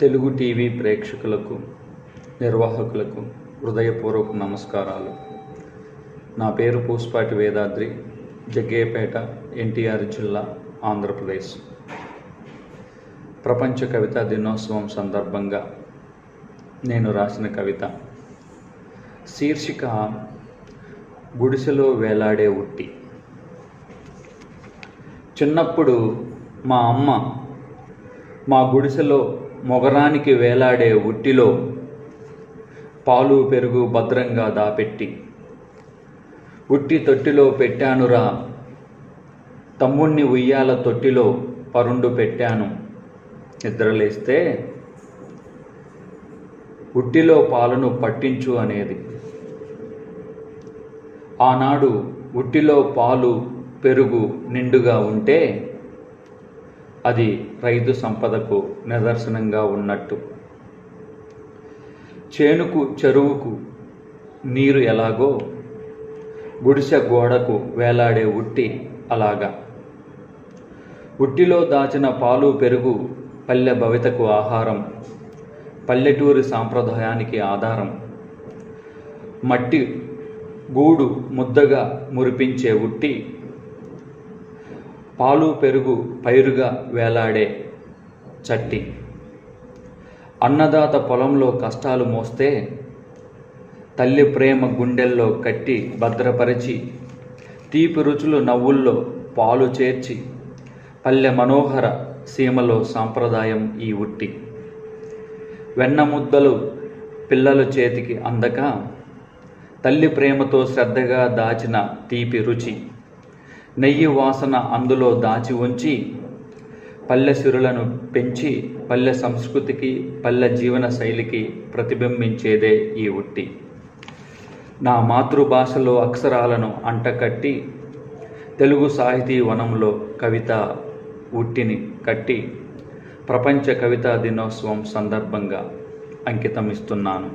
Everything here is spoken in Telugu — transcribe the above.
తెలుగు టీవీ ప్రేక్షకులకు నిర్వాహకులకు హృదయపూర్వక నమస్కారాలు. నా పేరు పూసపాటి వేదాద్రి జగ్గయ్యపేట ఎన్టీఆర్ జిల్లా ఆంధ్రప్రదేశ్. ప్రపంచ కవితా దినోత్సవం సందర్భంగా నేను రాసిన కవిత శీర్షిక గుడిసెలో వేలాడే ఉట్టి. చిన్నప్పుడు మా అమ్మ మా గుడిసెలో మొగరానికి వేలాడే ఉట్టిలో పాలు పెరుగు భద్రంగా దాపెట్టి. ఉట్టి తొట్టిలో పెట్టానురా. తమ్ముణ్ణి ఉయ్యాల తొట్టిలో పరుండు పెట్టాను. నిద్రలేస్తే ఉట్టిలో పాలను పట్టించు అనేది. ఆనాడు ఉట్టిలో పాలు పెరుగు నిండుగా ఉంటే అది రైతు సంపదకు నిదర్శనంగా ఉన్నట్టు. చేనుకు చెరువుకు నీరు ఎలాగో గుడిసె గోడకు వేలాడే ఉట్టి అలాగా. ఉట్టిలో దాచిన పాలు పెరుగు పల్లె భవితకు ఆహారం పల్లెటూరి సాంప్రదాయానికి ఆధారం. మట్టి గూడు ముద్దగా మురిపించే ఉట్టి పాలు పెరుగు పైరుగా వేలాడే చట్టి. అన్నదాత పొలంలో కష్టాలు మోస్తే తల్లి ప్రేమ గుండెల్లో కట్టి భద్రపరిచి తీపి రుచులు నవ్వుల్లో పాలు చేర్చి పల్లె మనోహర సీమలో సాంప్రదాయం ఈ ఉట్టి. వెన్న ముద్దలు పిల్లల చేతికి అందక తల్లి ప్రేమతో శ్రద్ధగా దాచిన తీపి రుచి. నెయ్యి వాసన అందులో దాచి ఉంచి పల్లె సిరులను పెంచి పల్లె సంస్కృతికి పల్లె జీవన శైలికి ప్రతిబింబించేదే ఈ ఉట్టి. నా మాతృభాషలో అక్షరాలను అంటకట్టి తెలుగు సాహితీ వనంలో కవిత ఉట్టిని కట్టి ప్రపంచ కవితా దినోత్సవం సందర్భంగా అంకితం ఇస్తున్నాను